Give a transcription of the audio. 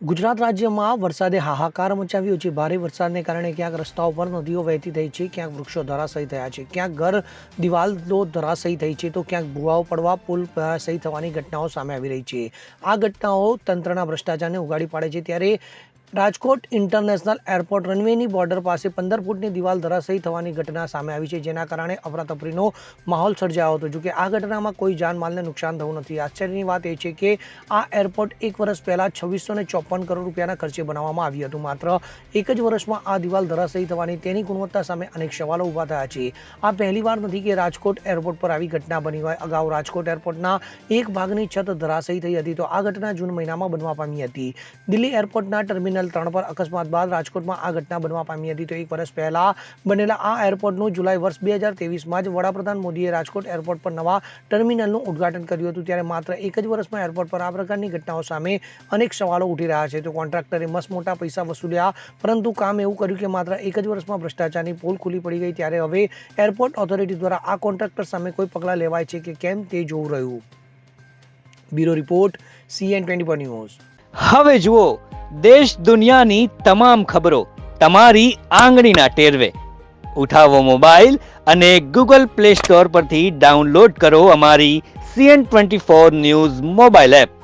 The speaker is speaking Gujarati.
ગુજરાત રાજ્યમાં વરસાદે હાહાકાર મચાવ્યો છે. ભારે વરસાદને કારણે ક્યાંક રસ્તાઓ પર નદીઓ વહેતી થઈ છે, ક્યાંક વૃક્ષો ધરાશયી થયા છે, ક્યાંક ઘર દિવાલો ધરાશયી થઈ છે તો ક્યાંક ભૂવાઓ પડવા પુલ સહી થવાની ઘટનાઓ સામે આવી રહી છે. આ ઘટનાઓ તંત્રના ભ્રષ્ટાચારને ઉગાડી પાડે છે. ત્યારે રાજકોટ ઇન્ટરનેશનલ એરપોર્ટ રનવેની બોર્ડર પાસે પંદર ફૂટની દિવાલ ધરાશયી થવાની ઘટના સામે આવી છે, જેના કારણે અફરાતફરીનો માહોલ સર્જાયો હતો. જોકે આ ઘટનામાં કોઈ જાનમાલને નુકસાન થયું નથી. આશ્ચર્યની વાત એ છે કે આ એરપોર્ટ એક વર્ષ પહેલાં છવ્વીસો ને ચોપન કરોડ રૂપિયાના ખર્ચે બનાવવામાં આવ્યું હતું. માત્ર એક જ વર્ષમાં આ દિવાલ ધરાશયી થવાની તેની ગુણવત્તા સામે અનેક સવાલો ઊભા થયા છે. આ પહેલીવાર નથી કે રાજકોટ એરપોર્ટ પર આવી ઘટના બની હોય. અગાઉ રાજકોટ એરપોર્ટના એક ભાગની છત ધરાશયી થઈ હતી તો આ ઘટના જૂન મહિનામાં બનવા પામી હતી. દિલ્હી એરપોર્ટના ટર્મિનલ ત્રણ પર અકસ્માત બાદ રાજકોટમાં આ ઘટના બનવા પામી હતી. તો એક વર્ષ પહેલા બનેલા આ એરપોર્ટનું જુલાઈ વર્ષ બે હજાર તેવીસમાં જ વડાપ્રધાન મોદીએ રાજકોટ એરપોર્ટ પર નવા ટર્મિનલનું ઉદ્ઘાટન કર્યું હતું. ત્યારે માત્ર એક જ વર્ષમાં એરપોર્ટ પર આ પ્રકારની ઘટનાઓ સામે અનેક સવાલો ઉઠી રહ્યા છે. તો કોન્ટ્રાક્ટરે મસ્ત મોટા પૈસા વસૂલ્યા. પરંતુ કામ એવું કર્યું કે માત્ર એક જ વર્ષમાં ભ્રષ્ટાચારની પોલ ખુલ્લી પડી ગઈ. ત્યારે હવે એરપોર્ટ ઓથોરિટી દ્વારા આ કોન્ટ્રાક્ટર સામે કોઈ પગલાં લેવાય છે કે કેમ તે જોવું રહ્યું. Bureau report CN twenty news. હવે જુઓ, દેશ દુનિયાની તમામ ખબરો તમારી આંગળીના ટેરવે. ઉઠાવો મોબાઈલ અને ગૂગલ પ્લે સ્ટોર પરથી ડાઉનલોડ કરો અમારી CN twenty four news mobile app.